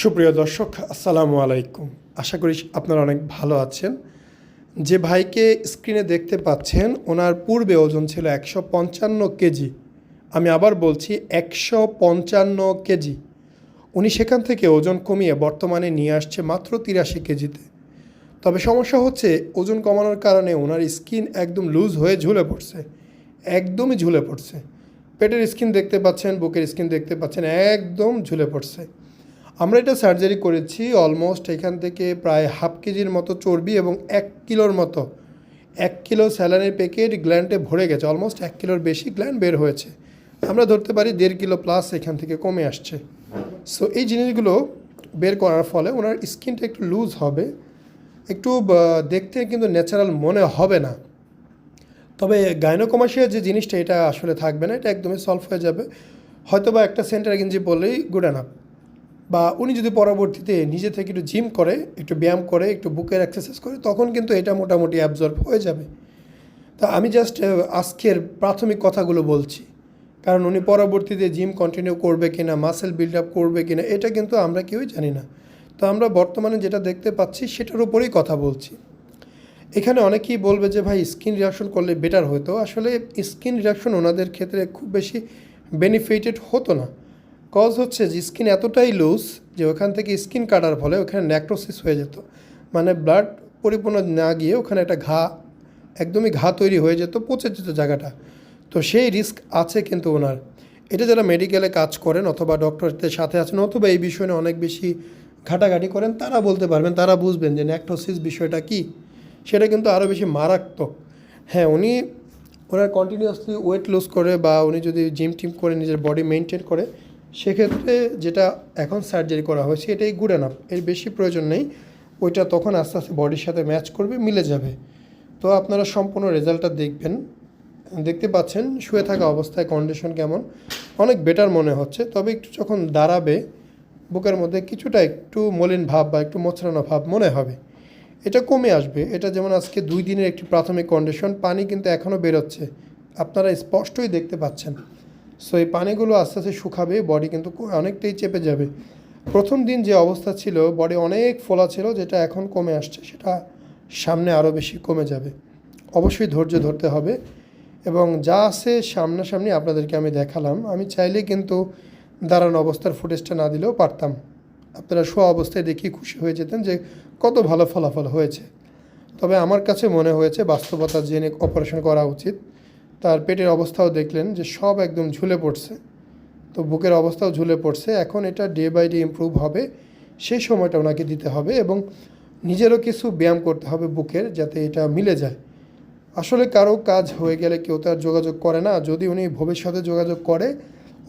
সুপ্রিয় দর্শক, আসসালামু আলাইকুম। আশা করি আপনারা অনেক ভালো আছেন। যে ভাইকে স্ক্রিনে দেখতে পাচ্ছেন, ওনার পূর্বে ওজন ছিল একশো পঞ্চান্ন কেজি। আমি আবার বলছি একশো পঞ্চান্ন কেজি। উনি সেখান থেকে ওজন কমিয়ে বর্তমানে নিয়ে আসছে মাত্র তিরাশি কেজিতে। তবে সমস্যা হচ্ছে, ওজন কমানোর কারণে ওনার স্কিন একদম লুজ হয়ে ঝুলে পড়ছে। একদমই ঝুলে পড়ছে। পেটের স্কিন দেখতে পাচ্ছেন, বুকের স্কিন দেখতে পাচ্ছেন, একদম ঝুলে পড়ছে। আমরা এটা সার্জারি করেছি অলমোস্ট এখান থেকে প্রায় হাফ কেজির মতো চর্বি এবং এক কিলোর মতো, এক কিলো স্যালানের প্যাকেট গ্ল্যান্ডে ভরে গেছে অলমোস্ট এক কিলোর বেশি গ্ল্যান্ড বের হয়েছে। আমরা ধরতে পারি দেড় কিলো প্লাস এখান থেকে কমে আসছে। সো এই জিনিসগুলো বের করার ফলে ওনার স্কিনটা একটু লুজ হবে, একটু দেখতে কিন্তু ন্যাচারাল মনে হবে না। তবে গাইনোকমাসিয়া যে জিনিসটা, এটা আসলে থাকবে না, এটা একদমই সলভ হয়ে যাবে। হয়তো বা একটা সেন্টার গেঞ্জি বললেই গুড অ্যানাপ বা উনি যদি পরবর্তীতে নিজে থেকে একটু জিম করে, একটু ব্যায়াম করে, একটু বুকের এক্সারসাইজ করে, তখন কিন্তু এটা মোটামুটি অ্যাবজর্ব হয়ে যাবে। তা আমি জাস্ট আজকের প্রাথমিক কথাগুলো বলছি। কারণ উনি পরবর্তীতে জিম কন্টিনিউ করবে কি না মাসেল বিল্ড আপ করবে কি না এটা কিন্তু আমরা কেউই জানি না। তো আমরা বর্তমানে যেটা দেখতে পাচ্ছি, সেটার উপরেই কথা বলছি। এখানে অনেকেই বলবে যে, ভাই স্কিন রিয়াকশন করলে বেটার হতো। আসলে স্কিন রিয়াকশন ওনাদের ক্ষেত্রে খুব বেশি বেনিফিটেড হতো না। কজ হচ্ছে যে স্কিন এতটাই লুজ যে ওখান থেকে স্কিন কাটার ফলে ওখানে ন্যাক্রোসিস হয়ে যেত। মানে ব্লাড পরিপূর্ণ না গিয়ে ওখানে একটা ঘা, একদমই ঘা তৈরি হয়ে যেত, পচে যেত জায়গাটা। তো সেই রিস্ক আছে কিন্তু ওনার। এটা যারা মেডিকেলে কাজ করেন অথবা ডক্টরদের সাথে আছেন অথবা এই বিষয়ে নিয়ে অনেক বেশি ঘাটাঘাটি করেন, তারা বলতে পারবেন, তারা বুঝবেন যে ন্যাক্রোসিস বিষয়টা কী। সেটা কিন্তু আরও বেশি মারাত্মক। হ্যাঁ উনি ওনার কন্টিনিউয়াসলি ওয়েট লুজ করে বা উনি যদি জিম টিম করে নিজের বডি মেনটেন করে সেক্ষেত্রে যেটা এখন সার্জারি করা হয়েছে এটাই গুড এনাফ এর বেশি প্রয়োজন নেই। ওইটা তখন আস্তে আস্তে বডির সাথে ম্যাচ করবে, মিলে যাবে। তো আপনারা সম্পূর্ণ রেজাল্টটা দেখবেন। দেখতে পাচ্ছেন, শুয়ে থাকা অবস্থায় কন্ডিশন কেমন। অনেক বেটার মনে হচ্ছে। তবে একটু যখন দাঁড়াবে, বুকের মধ্যে কিছুটা একটু মলিন ভাব বা একটু মোচড়ানো ভাব মনে হবে। এটা কমে আসবে। এটা যেমন আজকে দুই দিনের একটি প্রাথমিক কন্ডিশন পানি কিন্তু এখনও বেরোচ্ছে। আপনারা স্পষ্টই দেখতে পাচ্ছেন। সো এই পানিগুলো আস্তে আস্তে শুকাবে বডি কিন্তু অনেকটাই চেপে যাবে। প্রথম দিন যে অবস্থা ছিল বডি অনেক ফোলা ছিল, যেটা এখন কমে আসছে, সেটা সামনে আরও বেশি কমে যাবে। অবশ্যই ধৈর্য ধরতে হবে এবং যা আছে সামনাসামনি আপনাদেরকে আমি দেখালাম। আমি চাইলে কিন্তু দাঁড়ানো অবস্থার ফুটেজটা না দিলেও পারতাম। আপনারা শোয়া অবস্থায় দেখি খুশি হয়ে যেতেন যে কত ভালো ফলাফল হয়েছে। তবে আমার কাছে মনে হয়েছে বাস্তবতা জেনে অপারেশন করা উচিত। তার পেটের অবস্থাও দেখলেন যে সব একদম ঝুলে পড়ছে। তো বুকের অবস্থাও ঝুলে পড়ছে। এখন এটা ডে বাই ডে ইমপ্রুভ হবে। সেই সময়টা ওনাকে দিতে হবে এবং নিজেরও কিছু ব্যায়াম করতে হবে বুকের যাতে এটা মিলে যায়। আসলে কারও কাজ হয়ে গেলে কেউ তো আর যোগাযোগ করে না। যদি উনি ভবিষ্যতে যোগাযোগ করে,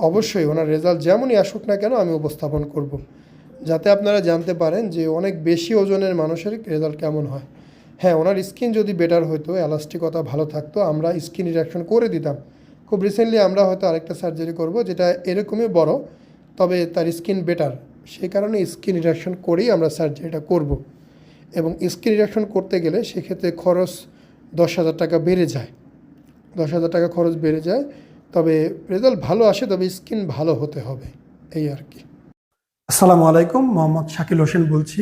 অবশ্যই ওনার রেজাল্ট যেমনই আসুক না কেন আমি উপস্থাপন করব। যাতে আপনারা জানতে পারেন যে অনেক বেশি ওজনের মানুষের রেজাল্ট কেমন হয়। হ্যাঁ ওনার স্কিন যদি বেটার হতো এলাস্টিকতা ভালো থাকতো, আমরা স্কিন রিয়াকশন করে দিতাম। খুব রিসেন্টলি আমরা হয়তো আরেকটা সার্জারি করব, যেটা এরকমই বড়, তবে তার স্কিন বেটার সেই কারণে স্কিন রিয়াকশন করেই আমরা সার্জারিটা করব। এবং স্কিন রিয়াকশন করতে গেলে সেক্ষেত্রে খরচ দশ হাজার টাকা বেড়ে যায়। দশ হাজার টাকা খরচ বেড়ে যায়, তবে রেজাল্ট ভালো আসে, তবে স্কিন ভালো হতে হবে। এই আর কি। আসসালামু আলাইকুম, মোহাম্মদ শাকিল হোসেন বলছি।